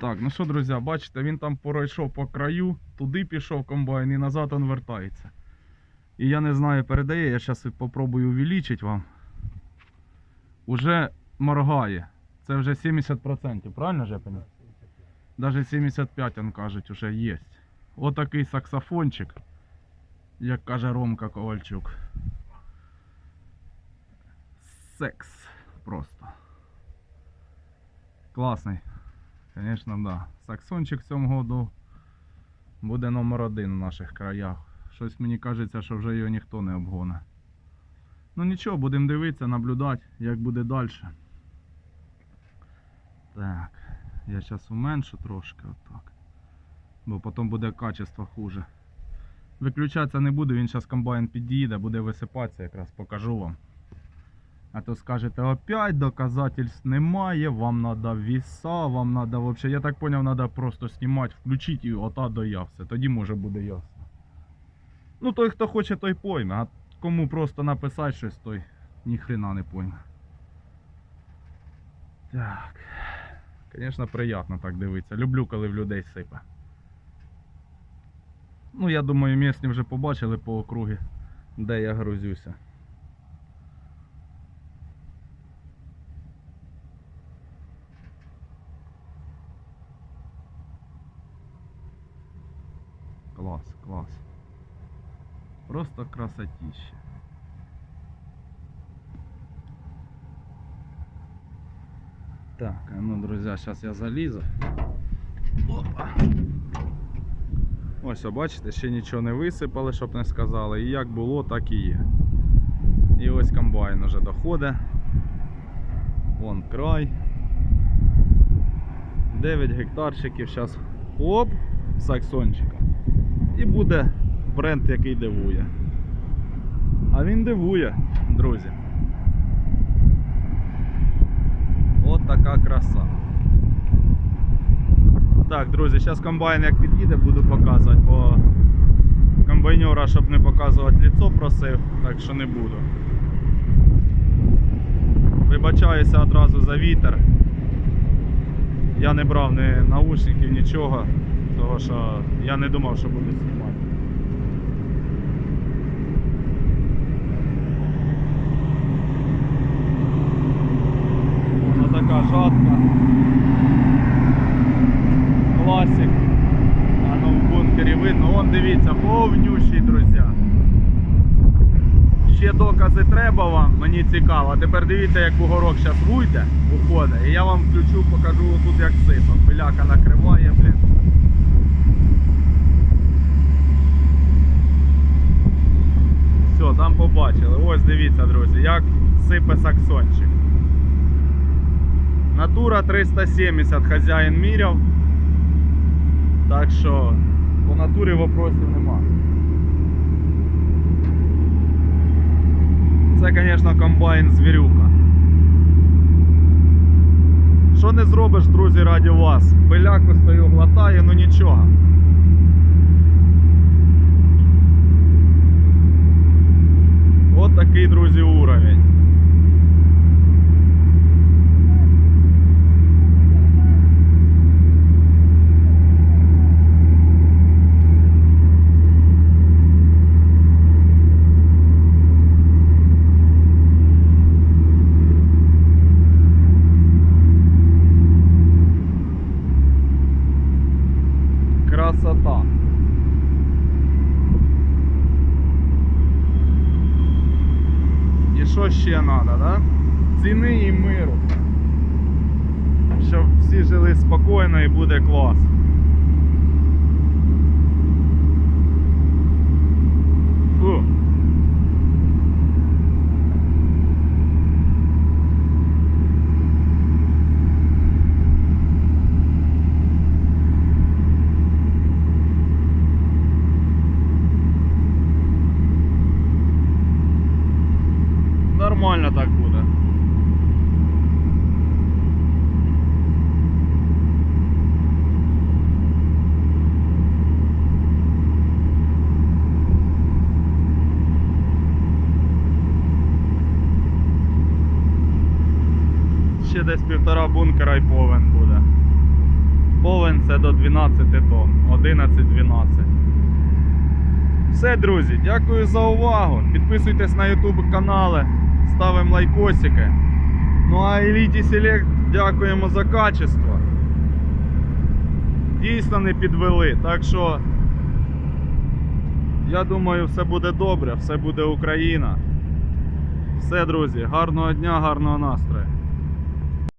Так, ну що, друзі, бачите, він там пройшов по краю, туди пішов комбайн і назад він вертається. І я не знаю, передає, я зараз попробую увеличити вам. Уже моргає. Це вже 70%, правильно Жепані? Даже 75, он кажуть, уже є. Отакий саксофончик, як каже Ромка Ковальчук. Секс просто. Класний. Звісно, да. Саксончик цьому году буде номер один в наших краях. Щось мені кажеться, що вже його ніхто не обгоне. Ну нічого, будемо дивитися, наблюдати, як буде далі. Так, я зараз уменшу трошки отак. Бо потім буде качество хуже. Виключатися не буду, він зараз комбайн під'їде, буде висипатися, якраз покажу вам. А то скажете, опять доказательств немає, вам надо віса, вам надо вообще. Я так поняв, надо просто знімати, включити і ота до я все. Тоді може буде ясно. Ну той, хто хоче, той пойме, а кому просто написати щось, той ніхрена не пойме. Так. Звісно, приємно так дивитися. Люблю, коли в людей сипе. Ну, я думаю, місні вже побачили по округі, де я грузюся. Клас, клас. Просто красотіще. Так, ну, друзі, зараз я залізу. Опа. Ось, бачите, ще нічого не висипали, щоб не сказали. І як було, так і є. І ось комбайн уже доходить. Вон край. 9 гектарчиків зараз. Оп, саксончика. І буде бренд, який дивує. А він дивує, друзі. От така краса. Так, друзі, зараз комбайн як під'їде, буду показувати, бо комбайнера, щоб не показувати лицо, просив, так що не буду. Вибачаюся одразу за вітер. Я не брав ні наушників, нічого, тому що я не думав, що буду жатка. Класик. А ну в бункері видно. Вон дивіться, повнющий, друзі. Ще докази треба вам, мені цікаво. Тепер дивіться, як бугорок зараз вийде, уходить. І я вам включу, покажу тут як сипа. Пиляка накриває, блін. Все, там побачили. Ось дивіться, друзі, як сипе саксончик. Натура 370 хазяїн міряв. Так що по натурі вопросів нема. Це, звісно, комбайн звірюка. Що не зробиш, друзі, раді вас? Пиляку стою глотає, ну нічого. От такий, друзі, уровень. Красота. І що ще треба, да? Ціни і миру. Щоб всі жили спокійно і буде клас. Нормально так буде. ще десь півтора бункера і повен буде. По 12 тонн. 11-12. Все, друзі, дякую за увагу. Підписуйтесь на YouTube канали, ставимо лайкосики. Ну а Elite Select дякуємо за качество. Дійсно не підвели. Так що я думаю, все буде добре, все буде Україна. Все, друзі, гарного дня, гарного настрою.